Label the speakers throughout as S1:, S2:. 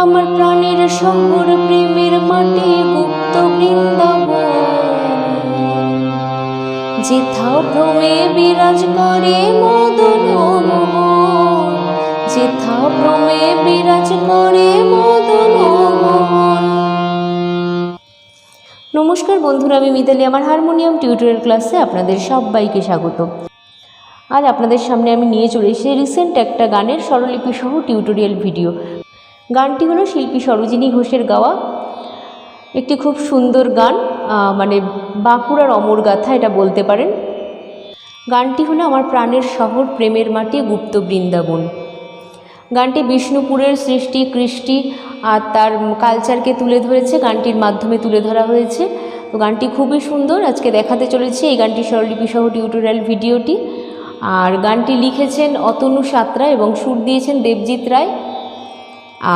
S1: আমার প্রাণের শহর প্রেমের মাটি গুপ্ত বৃন্দাবন। যেথাও ভ্রমে বিরাজ করে মদন যেথাও ভ্রমে বিরাজ করে মদন নমস্কার বন্ধুরা, আমি মিতালি। আমার হারমোনিয়াম টিউটোরিয়াল ক্লাসে আপনাদের সবাইকে স্বাগত। আজ আপনাদের সামনে আমি নিয়ে চলে এসেছি রিসেন্ট একটা গানের স্বরলিপি সহ টিউটোরিয়াল ভিডিও। গানটি হলো শিল্পী সরোজিনী ঘোষের গাওয়া। একটি খুব সুন্দর গান মানে বাঁকুড়ার অমর গাথা এটা বলতে পারেন। গানটি হলো আমার প্রাণের শহর, প্রেমের মাটি, গুপ্ত বৃন্দাবন। গানটি বিষ্ণুপুরের সৃষ্টি, কৃষ্টি, আর তার কালচারকে তুলে ধরেছে, গানটির মাধ্যমে তুলে ধরা হয়েছে। তো গানটি খুবই সুন্দর, আজকে দেখাতে চলেছি এই গানটি স্বরলিপি সহ টিউটোরিয়াল ভিডিওটি। আর গানটি লিখেছেন অতনু সাঁতরা এবং সুর দিয়েছেন দেবজিৎ রায়।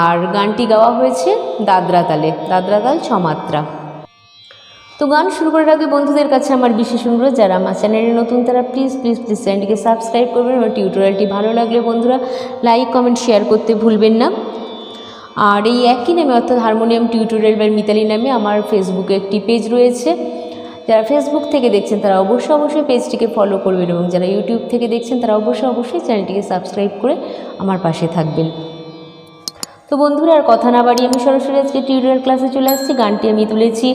S1: আর গানটি গাওয়া হয়েছে দাদরা তালে, দাদরা তাল ছমাত্রা। তো গান শুরু করার আগে বন্ধুদের কাছে আমার বিশেষ অনুরোধ, যারা আমার চ্যানেলে নতুন, তারা প্লিজ প্লিজ প্লিজ চ্যানেলটিকে সাবস্ক্রাইব করবেন এবং টিউটোরিয়ালটি ভালো লাগলে বন্ধুরা লাইক কমেন্ট শেয়ার করতে ভুলবেন না। আর এই একই নামে অর্থাৎ হারমোনিয়াম টিউটোরিয়াল বা মিতালি নামে আমার ফেসবুকে একটি পেজ রয়েছে। যারা ফেসবুক থেকে দেখছেন, তারা অবশ্যই অবশ্যই পেজটিকে ফলো করবেন এবং যারা ইউটিউব থেকে দেখছেন, তারা অবশ্যই অবশ্যই চ্যানেলটিকে সাবস্ক্রাইব করে আমার পাশে থাকবেন। তো বন্ধুরা, আর কথা না বাড়িয়ে আমি সরাসরি আজকে টিউটোরিয়াল ক্লাসে চলে আসছি। গানটি আমি তুলেছি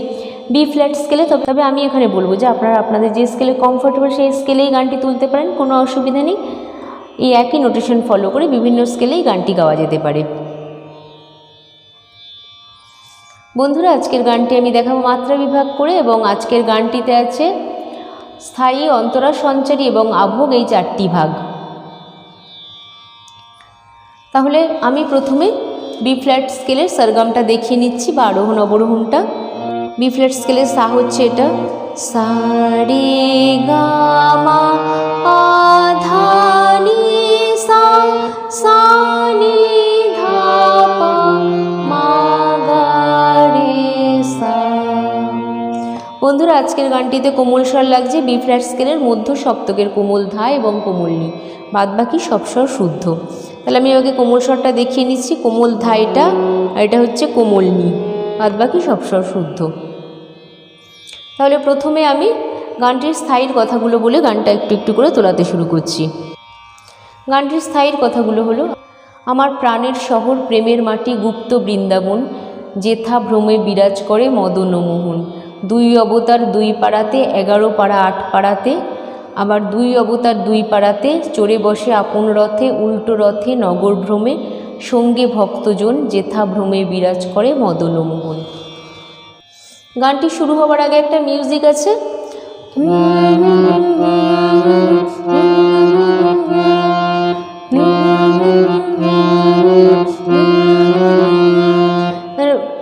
S1: বি ফ্ল্যাট স্কেলে তবে আমি এখানে বলব যে আপনারা আপনাদের যে স্কেলে কমফোর্টেবল সেই স্কেলেই গানটি তুলতে পারেন। কোনো অসুবিধা নেই। এই একই নোটেশন ফলো করে বিভিন্ন স্কেলেই গানটি গাওয়া যেতে পারে। বন্ধুরা, আজকের গানটি আমি দেখাবো মাত্রা বিভাগ করে এবং আজকের গানটিতে আছে স্থায়ী অন্তরা সঞ্চারী এবং আভোগ এই চারটি ভাগ। তাহলে আমি প্রথমে বি ফ্ল্যাট স্কেলের সরগমটা দেখিয়ে নিচ্ছি বা আরোহণ অবরোহণটা। বি ফ্ল্যাট স্কেলের সা হচ্ছে এটা। সা রে গা সা সা নি বন্ধুরা, আজকের গানটিতে কোমল স্বর লাগছে বি ফ্ল্যাট স্কেলের মধ্য সপ্তকের কোমল ধা এবং কোমল নি। বাদ বাকি সব স্বর শুদ্ধ। তাহলে আমি আগে কোমল স্বরটা দেখিয়ে নিচ্ছি, কোমল ধা এটা, আর এটা হচ্ছে কোমল নি। বাদ বাকি সব স্বর শুদ্ধ। তাহলে প্রথমে আমি গানটির স্থায়ীর কথাগুলো বলে গানটা একটু একটু করে তোলাতে শুরু করছি। গানটির স্থায়ীর কথাগুলো হলো, আমার প্রাণের শহর প্রেমের মাটি গুপ্ত বৃন্দাবন, যেথা ভ্রমে বিরাজ করে মদন মোহন দুই অবতার দুই পাড়াতে, এগারো পাড়া আট পাড়াতে, আবার দুই অবতার দুই পাড়াতে চড়ে বসে আপন রথে, উল্টো রথে নগর ভ্রমে সঙ্গে ভক্তজন যেথা ভ্রমে বিরাজ করে মদন মোহন গানটি শুরু হবার আগে একটা মিউজিক আছে।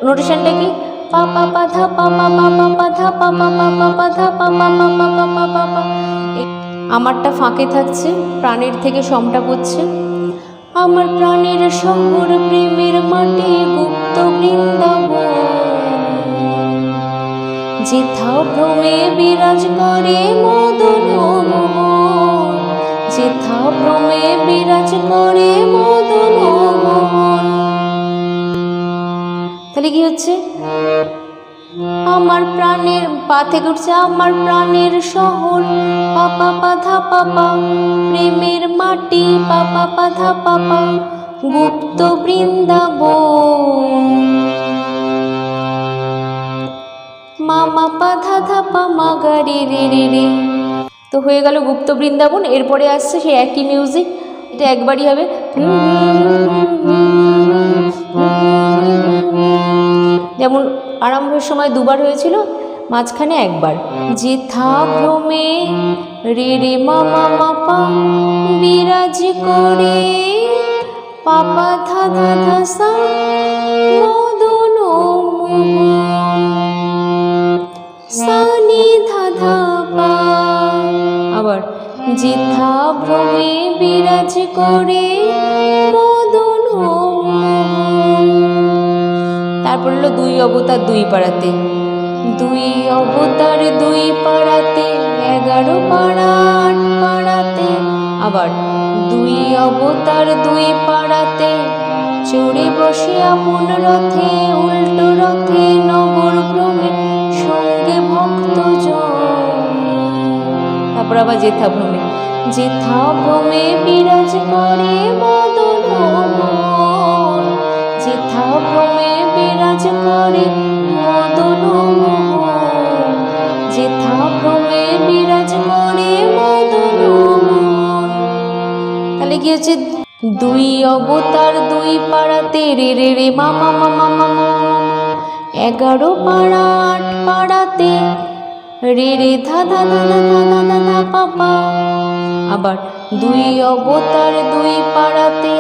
S1: নোটেশনটা কি? পা পা পা, ধা, পা পা পা আমারটা ফাঁকে থাকছে, প্রাণের থেকে সমটা পড়ছে আমার প্রাণের শহর প্রেমের মাটি গুপ্ত বৃন্দাবন। যেথাও ভ্রমে বিরাজ করে মদন যেথাও ভ্রমে বিরাজ করে মদন তাহলে কি হচ্ছে? আমার প্রাণের পা থেকে উঠছে আমার প্রাণের শহর। পাপা, পাধা, পাপা, প্রেমের মাটি। পাপা, পাধা, পাপা, গুপ্ত বৃন্দাবন। মামা, পাধা, ধাপা রে রে রে রে। তো হয়ে গেল গুপ্ত বৃন্দাবন। এরপরে আসছে সেই একই মিউজিক এটা একবারই হবে। যেমন আরম্ভের সময় দুবার হয়েছিল, মাঝখানে একবার। যে থা ভ্রমে রে রে মামা মাপা বিরাজ করে। পাপা ধা ধা ধা সা, মদন সানি ধাধা পা। আবার যেথা ভ্রমে বিরাজ করে, মদন। হলো দুই অবতার দুই পাড়াতে। দুই অবতার দুই পাড়াতে, এগারো পাড়া পাড়াতে। আবার দুই অবতার দুই পাড়াতে, চড়ে বসে আপন রথে, উল্টো রথে নগর ভ্রমে, সঙ্গে ভক্ত তারপর আবার জেথা ভ্রমে জেথা ভ্রমে বিরাজ করে মদন জেথা ভ্রমে বিরাজ করে মদন যে থাপ্রমে বিরাজ করে মদন তাহলে কি হচ্ছে? দুই অবতার দুই পাড়াতে রে রে রে, মা মা মা এগারো পাড়া, আট পাড়াতে রে রে, ধা ধা ধা ধা ধা ধা ধা পাপা আবার দুই অবতার দুই পাড়াতে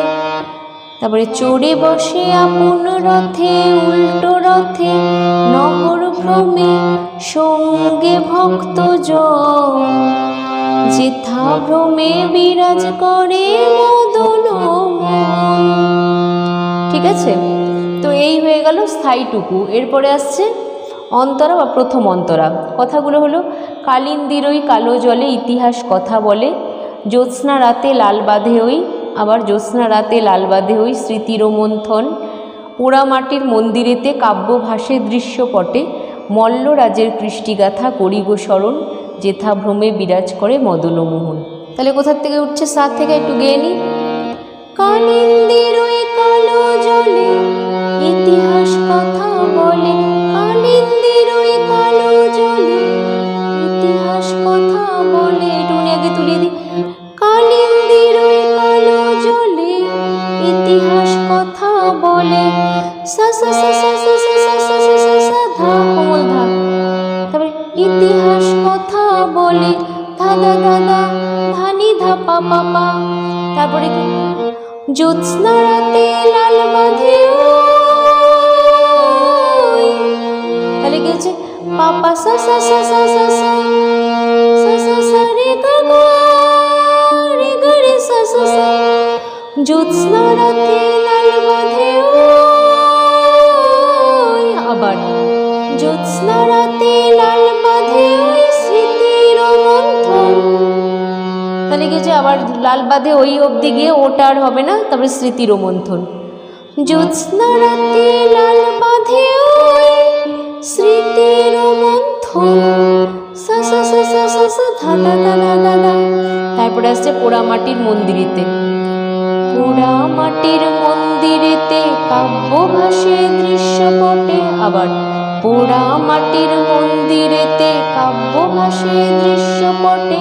S1: তারপরে চড়ে বসে আপন রথে, উল্টো রথে, নগর ভ্রমে সঙ্গে ভক্ত যেথা ভ্রমে বিরাজ করে মদন ঠিক আছে? তো এই হয়ে গেল স্থায়ীটুকু। এরপরে আসছে অন্তরা বা প্রথম অন্তরা। কথাগুলো হলো কালিন্দিরই কালো জলে ইতিহাস কথা বলে, জ্যোৎস্না রাতে লাল বাঁধে ওই আবার জ্যোৎস্না রাতে লাল বাঁধে ওই স্মৃতির মন্থন পোড়ামাটির মন্দিরেতে কাব্য ভাসে দৃশ্যপটে মল্লরাজের কৃষ্টিগাথা করি গো স্মরণ যেথা ভ্রমে বিরাজ করে মদনমোহন। তাহলে কোথার থেকে উঠছে সাত থেকে একটু গেয়ে নি কালিন্দির কালো জলে ইতিহাস কথা ইতিহাস কথা বলে তারপরে ইতিহাস কথা বলে ধা ধা ধা ধা ধানি ধা পা পা পা তারপরে জ্যোৎস্না রাতে লাল বাঁধে। তাহলে হচ্ছে পাপা সা সা সা সা সা সা সা সা রে গা জ্যোৎস্না। আবার ওই তাহলে আবার লাল বাঁধে ওই অবধি গিয়ে ওটা আর হবে না তারপরে স্মৃতির মন্থন স্মৃতির তারপরে আসছে পোড়ামাটির মন্দিরেতে পোড়া মাটির মন্দিরেতে কাব্য ভাসে দৃশ্যপটে আবার পোড়া মাটির মন্দিরেতে কাব্য ভাসে দৃশ্যপটে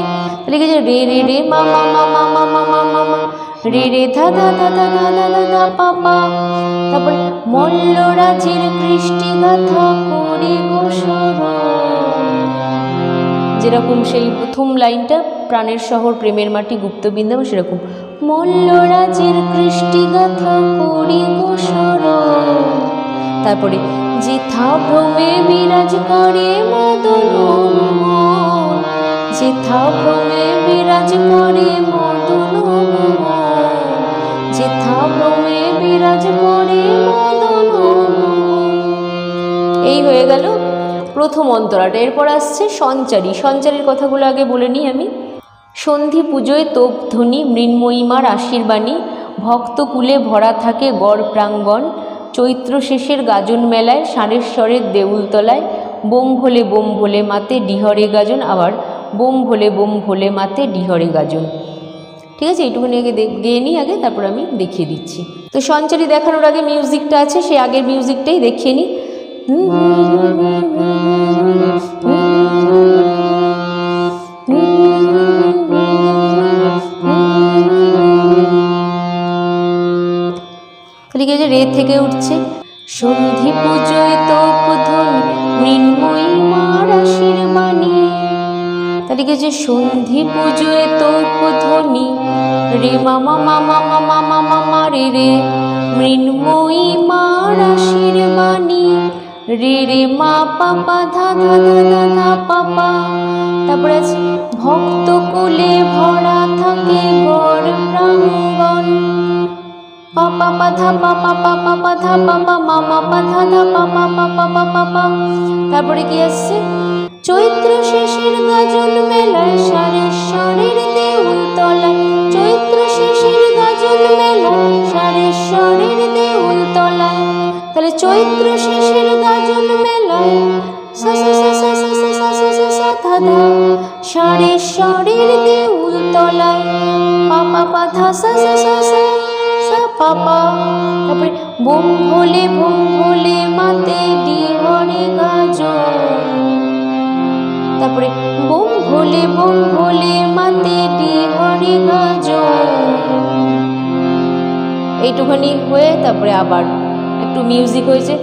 S1: লিখেছে রে রে রে, মা মা মা মা মা মা মা মা মা, রে রে, ধা ধা ধা ধা ধা ধা ধা ধা, পা পা। তারপরে মল্লরাজের কৃষ্টি গাথা করি স্মরণ। যেরকম সেই প্রথম লাইনটা, প্রাণের শহর, প্রেমের মাটি, গুপ্ত বৃন্দাবন, সেরকম। মল্লরাজের কৃষ্টি গাথা করি গো স্মরণ। তারপরে, যেথা ভ্রমে বিরাজ করে মদন মোহন যেথা ভ্রমে বিরাজ করে মদন যেথা ভ্রমে বিরাজ করে মদন এই হয়ে গেল প্রথম অন্তরাটা। এরপর আসছে সঞ্চারী। সঞ্চারীর কথাগুলো আগে বলে নিই আমি। সন্ধি পুজোয় তোপ ধ্বনি মৃন্ময়ীমার আশীর্বাণী ভক্তকুলে ভরা থাকে গড় প্রাঙ্গণ, চৈত্র শেষের গাজন মেলায় সারেশ্বরের দেউলতলায়, বোম ভোলে বোম ভোলে মাতে ডিহরে গাজন, আবার বোম ভোলে বোম ভোলে মাতে ডিহরে গাজন। ঠিক আছে? এইটুকুনি আগে গেয়ে নিই আগে, তারপর আমি দেখিয়ে দিচ্ছি। তো সঞ্চারী দেখানোর আগে মিউজিকটা আছে সেই আগের মিউজিকটাই দেখিয়ে নিই। তাহলে কি হচ্ছে রে থেকে উঠছে। সন্ধি পুজোয় তোপ ধ্বনি মৃন্ময়ী মার আশীর্বাণী। তাহলে কি হচ্ছে সন্ধি পুজোয় তোপ ধ্বনি রে মামা মামা মামা মামা মা রে রে। মৃন্ময়ী মার আশীর্বাণী। রে রে মা পাপা ধা ধা ধা ধা ধা পাপা তারপরে আছে ভক্ত কুলে ভরা থাকে গড় প্রাঙ্গণ পাপা পাধা পাপা পাপা পাধা পাপা মামা পাধা ধা পাপা পাপা পাপা পা তারপরে কি আসছে চৈত্র শেষের গাজন মেলায় সারেশ্বরের দেউল তলায় চৈত্র শেষের গাজন মেলায় দেউল তাহলে চৈত্র শিশির গাজন মেলায় সাড়ে সাড়ের দেউল তলায় পাপা পাধা সা সা সা সা সা পাপা তারপরে বোম ভোলে বোম ভোলে মাতে ডিহরে গাজন তারপরে বোম ভোলে বোম ভোলে মাতে ডিহরে গাজন এইটুখানি হয়ে তারপরে আবার একটু মিউজিক হয়েছে।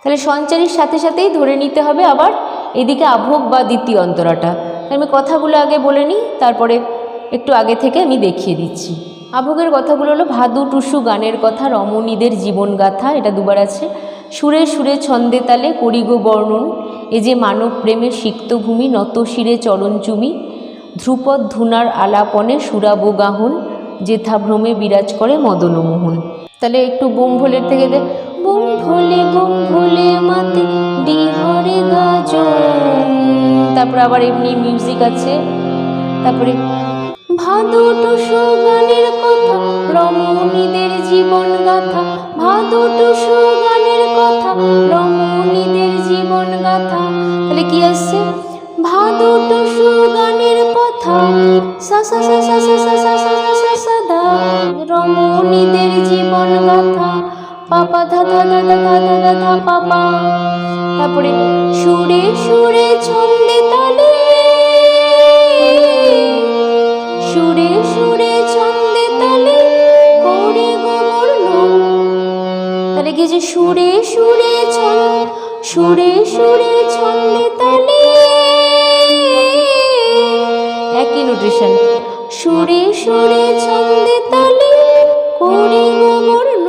S1: তাহলে সঞ্চারীর সাথে সাথেই ধরে নিতে হবে আবার এদিকে আভোগ বা দ্বিতীয় অন্তরাটা। আমি কথাগুলো আগে বলে নিই, তারপরে একটু আগে থেকে আমি দেখিয়ে দিচ্ছি। আভোগের কথাগুলো হলো ভাদু টুসু গানের কথা, রমণীদের জীবনগাথা এটা দুবার আছে। সুরে সুরে ছন্দে তালে করিগো বর্ণন, এ যে মানব প্রেমের সিক্তভূমি নত শিরে চরণচুমি ধ্রুপদ ধুনার আলাপনে সুরাবো গাহন, যেথা ভ্রমে বিরাজ করে মদনমোহন। তাহলে একটু বোম ভোলের থেকে দে। বুম ভোলে বুম ভোলে মাতে ডি হরে গাজন। তারপর আবার এমনি মিউজিক আছে। তারপরে, ভাদু টুসু গানের কথা, রমণীদের জীবন গাথা। ভাদু টুসু গানের কথা, রমণীদের জীবন গাথা। তাহলে কি আসছে? দুটো সুগানের কথা রমণীদের জীবন গাথা পাপা ধা ধা ধা ধা ধা ধা ধা পাপা তারপরে সুরে সুরে ছন্দে তালে সুরে সুরে ছন্দে তালে করে তাহলে সুরে সুরে ছন্দ সুরে সুরে ছন্দে তালে নোটেশন সুরে সুরে ছন্দে তালে করে গোবর্ণ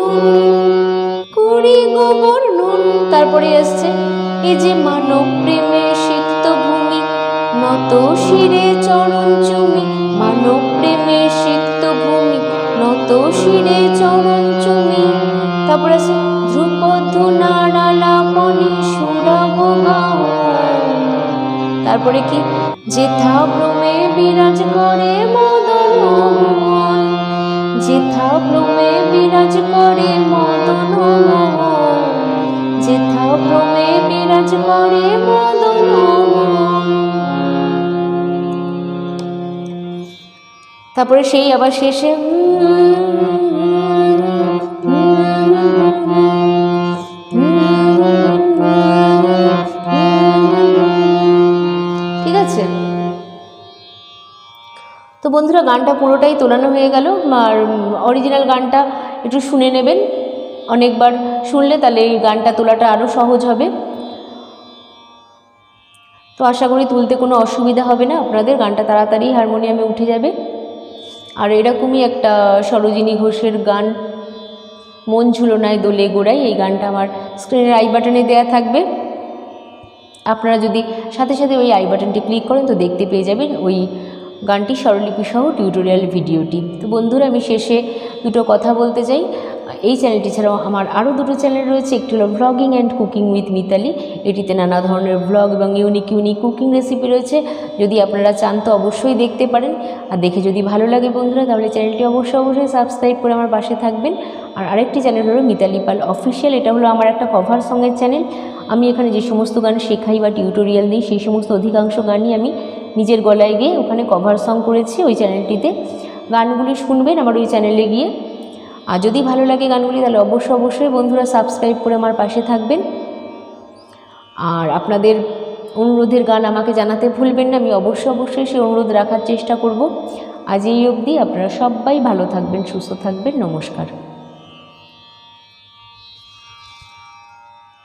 S1: করে গোবর্ণ তারপরে আসছে এই যে মানব প্রেমে সিক্ত ভূমি, নত শিরে চরণ চুমি, মানব প্রেমে সিক্ত ভূমি, নত শিরে চরণ চুমি। তারপরে আছে ধ্রুপদ নাড়ালাপনে সুরাব তারপরে কি যেথা ভ্রমে বিরাজ করে মদন যেথা ভ্রমে বিরাজ করে মদন যেথা ভ্রমে বিরাজ করে মদন তারপরে সেই আবার শেষে বন্ধুরা, গানটা পুরোটাই তোলানো হয়ে গেল। আর অরিজিনাল গানটা একটু শুনে নেবেন। অনেকবার শুনলে তাহলে এই গানটা তোলাটা আরও সহজ হবে। তো আশা করি তুলতে কোনো অসুবিধা হবে না আপনাদের। গানটা তাড়াতাড়ি হারমোনিয়ামে উঠে যাবে। আর এরকমই একটা সরোজিনী ঘোষের গান, মন ঝুলনায় দোলে গোড়াই, এই গানটা আমার স্ক্রিনের আই বাটনে দেয়া থাকবে। আপনারা যদি সাথে সাথে ওই আই বাটনটি ক্লিক করেন তো দেখতে পেয়ে যাবেন। ওই গানটি স্বরলিপি সহ টিউটোরিয়াল ভিডিওটি তো বন্ধুরা, আমি শেষে দুটো কথা বলতে চাই। এই চ্যানেলটি ছাড়াও আমার আরও দুটো চ্যানেল রয়েছে। একটি হলো blogging and cooking with Mitali এটিতে নানা ধরনের ভ্লগ এবং ইউনিক ইউনিক কুকিং রেসিপি রয়েছে। যদি আপনারা চান তো অবশ্যই দেখতে পারেন। আর দেখে যদি ভালো লাগে বন্ধুরা, তাহলে চ্যানেলটি অবশ্যই অবশ্যই সাবস্ক্রাইব করে আমার পাশে থাকবেন। আর আরেকটি চ্যানেল হলো মিতালি পাল অফিসিয়াল এটা হলো আমার একটা কভার সঙ্গের চ্যানেল আমি এখানে যে সমস্ত গান শেখাই বা টিউটোরিয়াল দিই, সেই সমস্ত অধিকাংশ গানই আমি নিজের গলায় গিয়ে ওখানে কভার সং করেছি ওই চ্যানেলটিতে গানগুলি শুনবেন আমার ওই চ্যানেলে গিয়ে। আর যদি ভালো লাগে গানগুলি, তাহলে অবশ্যই অবশ্যই বন্ধুরা সাবস্ক্রাইব করে আমার পাশে থাকবেন। আর আপনাদের অনুরোধের গান আমাকে জানাতে ভুলবেন না, আমি অবশ্যই অবশ্যই সেই অনুরোধ রাখার চেষ্টা করব। আজ এই অবধি আপনারা সবাই ভালো থাকবেন, সুস্থ থাকবেন, নমস্কার।